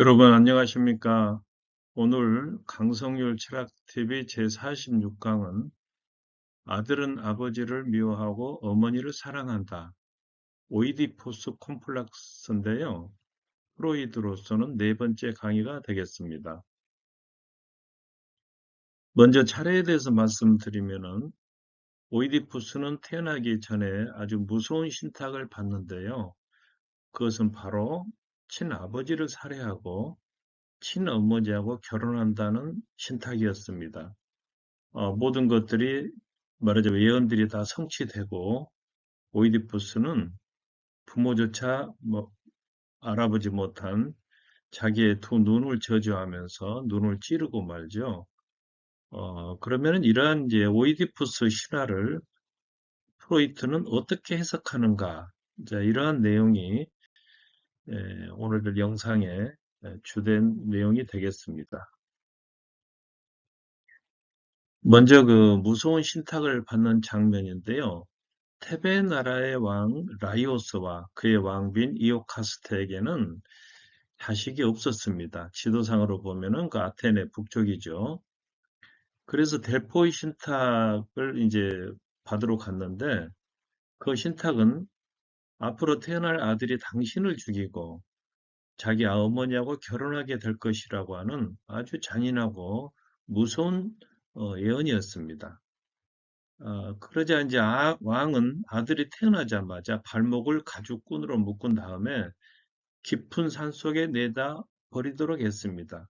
여러분 안녕하십니까? 오늘 강성률 철학TV 제46강은 아들은 아버지를 미워하고 어머니를 사랑한다. 오이디푸스 콤플렉스인데요. 프로이드로서는 네 번째 강의가 되겠습니다. 먼저 차례에 대해서 말씀드리면은 오이디푸스는 태어나기 전에 아주 무서운 신탁을 받는데요. 그것은 바로 친아버지를 살해하고 친어머니하고 결혼한다는 신탁이었습니다. 어, 모든 것들이 말하자면 예언들이 다 성취되고 오이디푸스는 부모조차 뭐 알아보지 못한 자기의 두 눈을 저주하면서 눈을 찌르고 말죠. 어, 그러면 이러한 이제 오이디푸스 신화를 프로이트는 어떻게 해석하는가? 자, 이러한 내용이 예, 오늘 영상의 주된 내용이 되겠습니다. 먼저 그 무서운 신탁을 받는 장면인데요. 테베 나라의 왕 라이오스와 그의 왕빈 이오카스테에게는 자식이 없었습니다. 지도상으로 보면은 그 아테네 북쪽이죠. 그래서 델포이 신탁을 이제 받으러 갔는데 그 신탁은 앞으로 태어날 아들이 당신을 죽이고 자기 어머니하고 결혼하게 될 것이라고 하는 아주 잔인하고 무서운 어, 예언이었습니다. 어, 그러자 이제 아, 왕은 아들이 태어나자마자 발목을 가죽끈으로 묶은 다음에 깊은 산 속에 내다 버리도록 했습니다.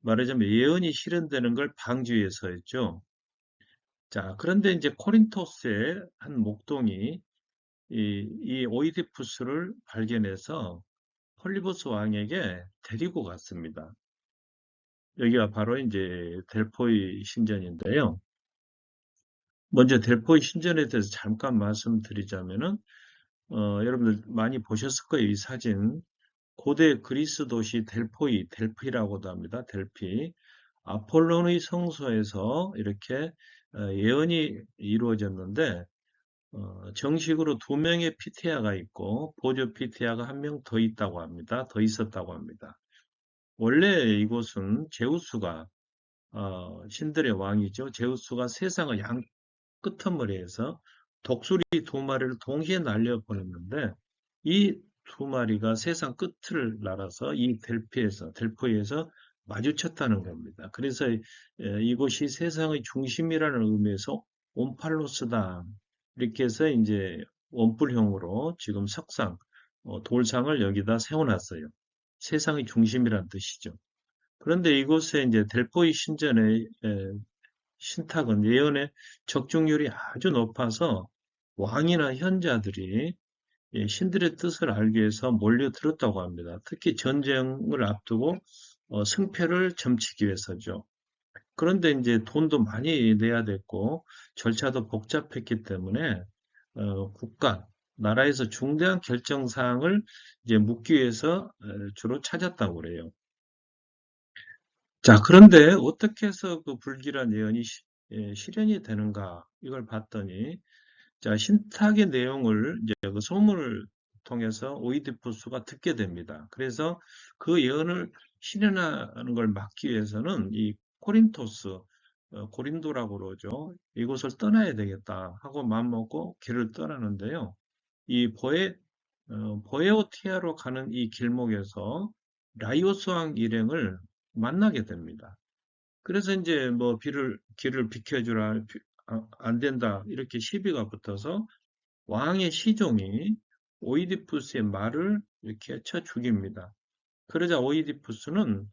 말하자면 예언이 실현되는 걸 방지해서했죠. 자, 그런데 이제 코린토스의 한 목동이 이, 이 오이디푸스를 발견해서 폴리보스 왕에게 데리고 갔습니다. 여기가 바로 이제 델포이 신전인데요. 먼저 델포이 신전에 대해서 잠깐 말씀드리자면은 어, 여러분들 많이 보셨을 거예요. 이 사진. 고대 그리스 도시 델포이, 델피라고도 합니다. 델피. 아폴론의 성소에서 이렇게 어, 예언이 이루어졌는데 어, 정식으로 두 명의 피테아가 있고 보조 피테아가 한 명 더 있다고 합니다. 더 있었다고 합니다. 원래 이곳은 제우스가 어, 신들의 왕이죠. 제우스가 세상을 양 끄트머리에서 독수리 두 마리를 동시에 날려 보냈는데 이 두 마리가 세상 끝을 날아서 이 델피에서 델포에서 마주쳤다는 겁니다. 그래서 이곳이 세상의 중심이라는 의미에서 온팔로스다 이렇게 해서 이제 원뿔형으로 지금 석상, 어, 돌상을 여기다 세워놨어요. 세상의 중심이란 뜻이죠. 그런데 이곳에 이제 델포이 신전의 신탁은 예언의 적중률이 아주 높아서 왕이나 현자들이 예, 신들의 뜻을 알기 위해서 몰려들었다고 합니다. 특히 전쟁을 앞두고 어, 승패를 점치기 위해서죠. 그런데 이제 돈도 많이 내야 됐고 절차도 복잡했기 때문에 어, 국가, 나라에서 중대한 결정 사항을 이제 묻기 위해서 주로 찾았다고 그래요. 자, 그런데 어떻게 해서 그 불길한 예언이 시, 예, 실현이 되는가 이걸 봤더니 자 신탁의 내용을 이제 그 소문을 통해서 오이디푸스가 듣게 됩니다. 그래서 그 예언을 실현하는 걸 막기 위해서는 이 코린토스, 어, 고린도라고 그러죠. 이곳을 떠나야 되겠다 하고 마음먹고 길을 떠나는데요. 이 보에, 어, 보에오티아로 가는 이 길목에서 라이오스 왕 일행을 만나게 됩니다. 그래서 이제 뭐 비를, 길을 비켜주라, 아, 안 된다, 이렇게 시비가 붙어서 왕의 시종이 오이디푸스의 말을 이렇게 쳐 죽입니다. 그러자 오이디푸스는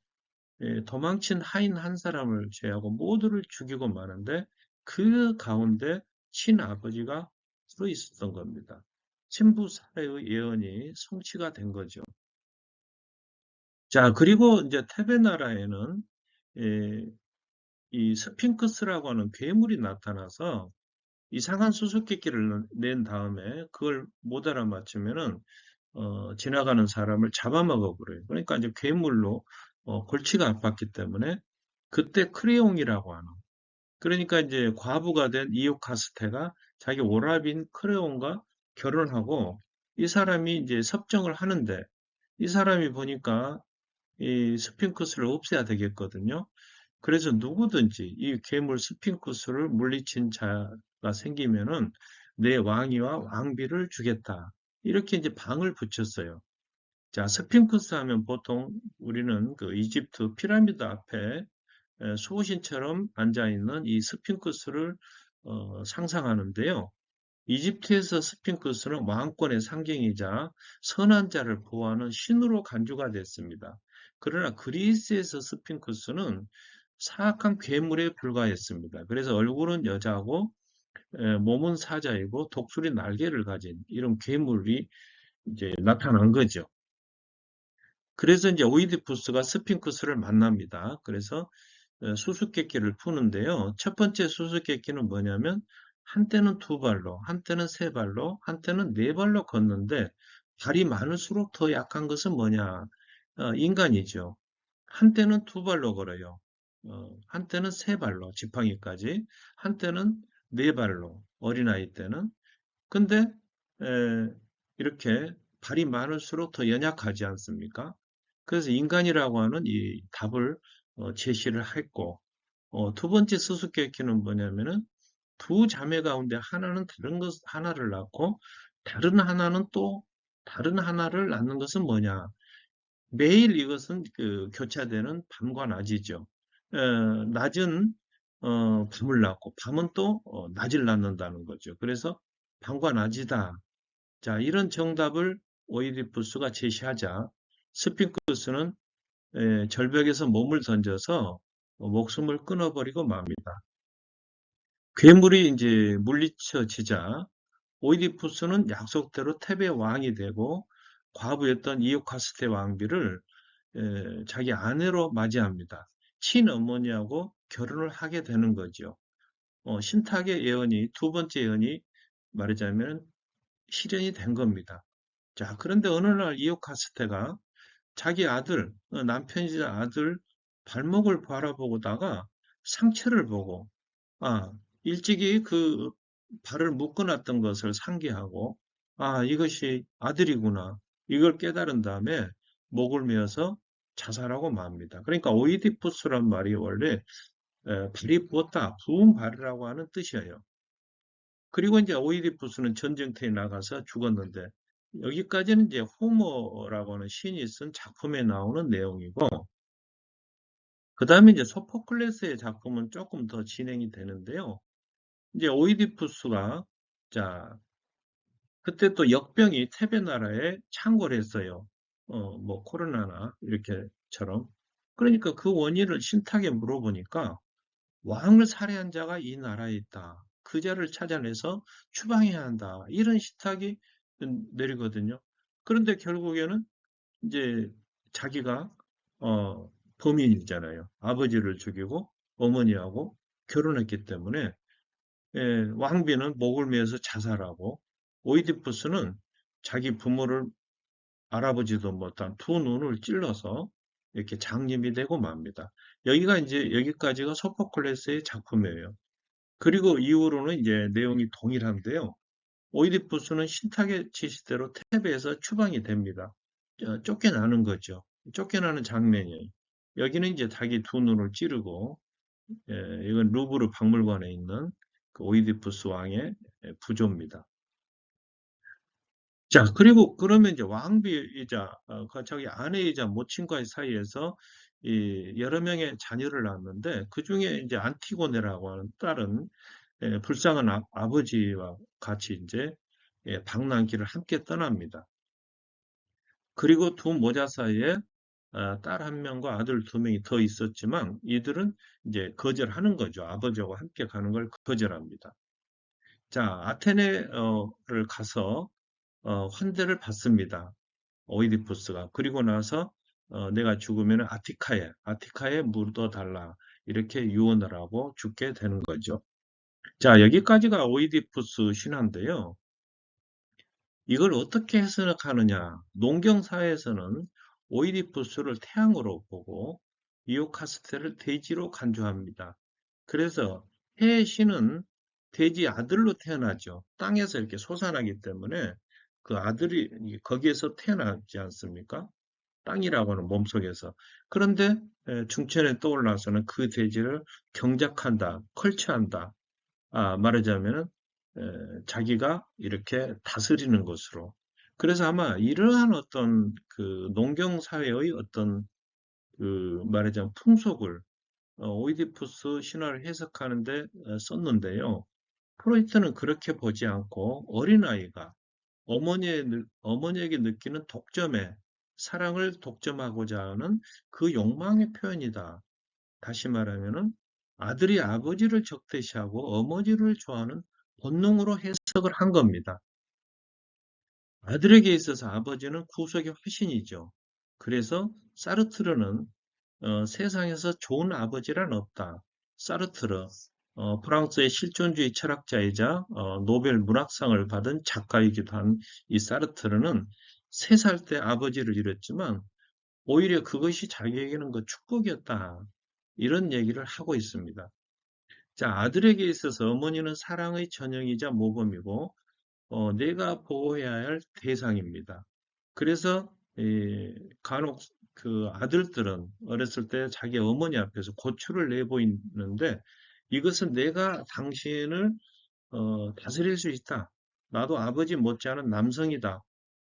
예, 도망친 하인 한 사람을 제하고 모두를 죽이고 마는데 그 가운데 친아버지가 들어 있었던 겁니다. 친부 살해의 예언이 성취가 된 거죠. 자, 그리고 이제 테베나라에는 예, 이 스핑크스라고 하는 괴물이 나타나서 이상한 수수께끼를 낸 다음에 그걸 못 알아맞히면은 어, 지나가는 사람을 잡아먹어 버려요. 그러니까 이제 괴물로 어, 골치가 아팠기 때문에 그때 크레용이라고 하는 그러니까 이제 과부가 된 이오카스테가 자기 오라빈 크레용과 결혼하고 이 사람이 이제 섭정을 하는데 이 사람이 보니까 이 스핑크스를 없애야 되겠거든요. 그래서 누구든지 이 괴물 스핑크스를 물리친 자가 생기면은 내 왕위와 왕비를 주겠다. 이렇게 이제 방을 붙였어요. 자, 스핑크스 하면 보통 우리는 그 이집트 피라미드 앞에 수호신처럼 앉아있는 이 스핑크스를 어, 상상하는데요. 이집트에서 스핑크스는 왕권의 상징이자 선한 자를 보호하는 신으로 간주가 됐습니다. 그러나 그리스에서 스핑크스는 사악한 괴물에 불과했습니다. 그래서 얼굴은 여자고 몸은 사자이고 독수리 날개를 가진 이런 괴물이 이제 나타난 거죠. 그래서 이제 오이디푸스가 스핑크스를 만납니다. 그래서 수수께끼를 푸는데요. 첫 번째 수수께끼는 뭐냐면 한때는 두 발로, 한때는 세 발로, 한때는 네 발로 걷는데 발이 많을수록 더 약한 것은 뭐냐? 어, 인간이죠. 한때는 두 발로 걸어요. 어, 한때는 세 발로, 지팡이까지. 한때는 네 발로, 어린아이 때는. 근데 에, 이렇게 발이 많을수록 더 연약하지 않습니까? 그래서 인간이라고 하는 이 답을 어, 제시를 했고 어, 두 번째 수수께끼는 뭐냐면은 두 자매 가운데 하나는 다른 것 하나를 낳고 다른 하나는 또 다른 하나를 낳는 것은 뭐냐? 매일 이것은 그 교차되는 밤과 낮이죠. 어, 낮은 어, 밤을 낳고 밤은 또 어, 낮을 낳는다는 거죠. 그래서 밤과 낮이다. 자, 이런 정답을 오이디푸스가 제시하자 스핑크스는 에, 절벽에서 몸을 던져서 목숨을 끊어버리고 맙니다. 괴물이 이제 물리쳐지자 오이디푸스는 약속대로 테베 왕이 되고 과부였던 이오카스테 왕비를 에, 자기 아내로 맞이합니다. 친어머니하고 결혼을 하게 되는 거죠. 어, 신탁의 예언이 두 번째 예언이 말하자면 실현이 된 겁니다. 자, 그런데 어느 날 이오카스테가 자기 아들, 어, 남편이자 아들 발목을 바라보다가 상처를 보고, 아, 일찍이 그 발을 묶어놨던 것을 상기하고, 아, 이것이 아들이구나. 이걸 깨달은 다음에 목을 메어서 자살하고 맙니다. 그러니까 오이디푸스란 말이 원래 발이 부었다, 부은 발이라고 하는 뜻이에요. 그리고 이제 오이디푸스는 전쟁터에 나가서 죽었는데 여기까지는 이제 호모라고 하는 시인이 쓴 작품에 나오는 내용이고 그 다음에 이제 소포클레스의 작품은 조금 더 진행이 되는데요. 이제 오이디푸스가 자 그때 또 역병이 테베 나라에 창궐 했어요. 어, 뭐 코로나나 이렇게처럼 그러니까 그 원인을 신탁에 물어보니까 왕을 살해한 자가 이 나라에 있다. 그 자를 찾아내서 추방해야 한다. 이런 신탁이 내리거든요. 그런데 결국에는 이제 자기가 어, 범인이잖아요. 아버지를 죽이고 어머니하고 결혼했기 때문에 예, 왕비는 목을 메어서 자살하고 오이디푸스는 자기 부모를 알아보지도 못한 두 눈을 찔러서 이렇게 장님이 되고 맙니다. 여기가 이제 여기까지가 소포클레스의 작품이에요. 그리고 이후로는 이제 내용이 동일한데요. 오이디푸스는 신탁의 지시대로 테베에서 추방이 됩니다. 쫓겨나는 거죠. 쫓겨나는 장면이에요. 여기는 이제 자기 두 눈을 찌르고 예, 이건 루브르 박물관에 있는 그 오이디푸스 왕의 부조입니다. 자, 그리고 그러면 이제 왕비이자 어, 그 자기 아내이자 모친과의 사이에서 이 여러 명의 자녀를 낳았는데 그 중에 이제 안티고네라고 하는 딸은 예, 불쌍한 아, 버지와 같이 이제 예, 방랑길을 함께 떠납니다. 그리고 두 모자 사이에 아, 딸한 명과 아들 두 명이 더 있었지만 이들은 이제 거절하는 거죠. 아버지하고 함께 가는 걸 거절합니다. 자, 아테네를 가서 어, 환대를 받습니다. 오이디푸스가. 그리고 나서 어, 내가 죽으면 아티카에, 아티카에 묻어달라. 이렇게 유언을 하고 죽게 되는 거죠. 자, 여기까지가 오이디푸스 신화인데요. 이걸 어떻게 해석하느냐? 농경사에서는 오이디푸스를 태양으로 보고 이오카스테를 돼지로 간주합니다. 그래서 해의 신은 돼지 아들로 태어나죠. 땅에서 이렇게 솟아나기 때문에 그 아들이 거기에서 태어나지 않습니까? 땅이라고 하는 몸속에서. 그런데 에, 중천에 떠올라서는 그 대지를 경작한다, 컬치한다. 아, 말하자면은 에, 자기가 이렇게 다스리는 것으로. 그래서 아마 이러한 어떤 그 농경 사회의 어떤 그 말하자면 풍속을 어, 오이디푸스 신화를 해석하는데 어, 썼는데요. 프로이트는 그렇게 보지 않고 어린아이가 어머니의, 느- 어머니에게 느끼는 독점에 사랑을 독점하고자 하는 그 욕망의 표현이다. 다시 말하면은 아들이 아버지를 적대시하고 어머니를 좋아하는 본능으로 해석을 한 겁니다. 아들에게 있어서 아버지는 구속의 화신이죠. 그래서 사르트르는 어, 세상에서 좋은 아버지란 없다. 사르트르, 어, 프랑스의 실존주의 철학자이자 어, 노벨 문학상을 받은 작가이기도 한 이 사르트르는 세 살 때 아버지를 잃었지만 오히려 그것이 자기에게는 그 축복이었다. 이런 얘기를 하고 있습니다. 자, 아들에게 있어서 어머니는 사랑의 전형이자 모범이고 어, 내가 보호해야 할 대상입니다. 그래서 이, 간혹 그 아들들은 어렸을 때 자기 어머니 앞에서 고추를 내보이는데 이것은 내가 당신을 어, 다스릴 수 있다. 나도 아버지 못지않은 남성이다.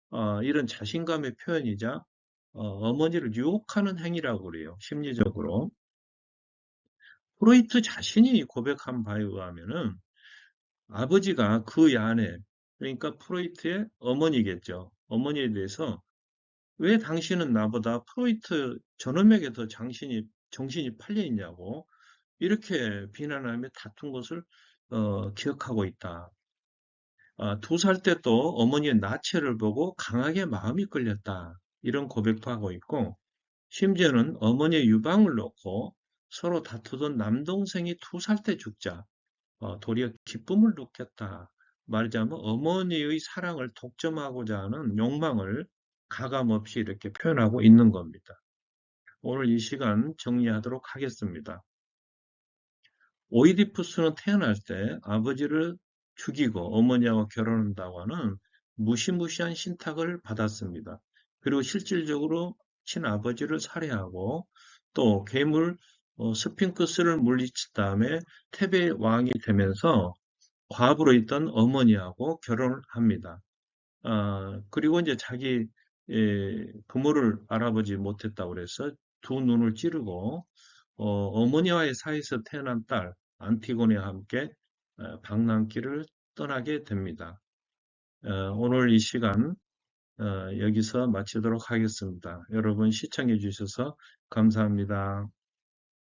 어, 이런 자신감의 표현이자 어, 어머니를 유혹하는 행위라고 그래요. 심리적으로. 프로이트 자신이 고백한 바에 의하면은 아버지가 그 야내, 그러니까 프로이트의 어머니겠죠. 어머니에 대해서 왜 당신은 나보다 프로이트 저놈에게 더 정신이, 정신이 팔려 있냐고 이렇게 비난하며 다툰 것을 어, 기억하고 있다. 아, 두살 때 또 어머니의 나체를 보고 강하게 마음이 끌렸다. 이런 고백도 하고 있고 심지어는 어머니의 유방을 놓고 서로 다투던 남동생이 두 살 때 죽자 어, 도리어 기쁨을 느꼈다. 말하자면 어머니의 사랑을 독점하고자 하는 욕망을 가감없이 이렇게 표현하고 있는 겁니다. 오늘 이 시간 정리하도록 하겠습니다. 오이디푸스는 태어날 때 아버지를 죽이고 어머니하고 결혼한다고 하는 무시무시한 신탁을 받았습니다. 그리고 실질적으로 친아버지를 살해하고 또 괴물 어, 스핑크스를 물리친 다음에 테베 왕이 되면서 과부로 있던 어머니하고 결혼을 합니다. 아, 그리고 이제 자기 예, 부모를 알아보지 못했다고 그래서 두 눈을 찌르고 어, 머니와의 사이에서 태어난 딸 안티고네와 함께 어, 방랑길을 떠나게 됩니다. 어, 오늘 이 시간 어, 여기서 마치도록 하겠습니다. 여러분 시청해 주셔서 감사합니다.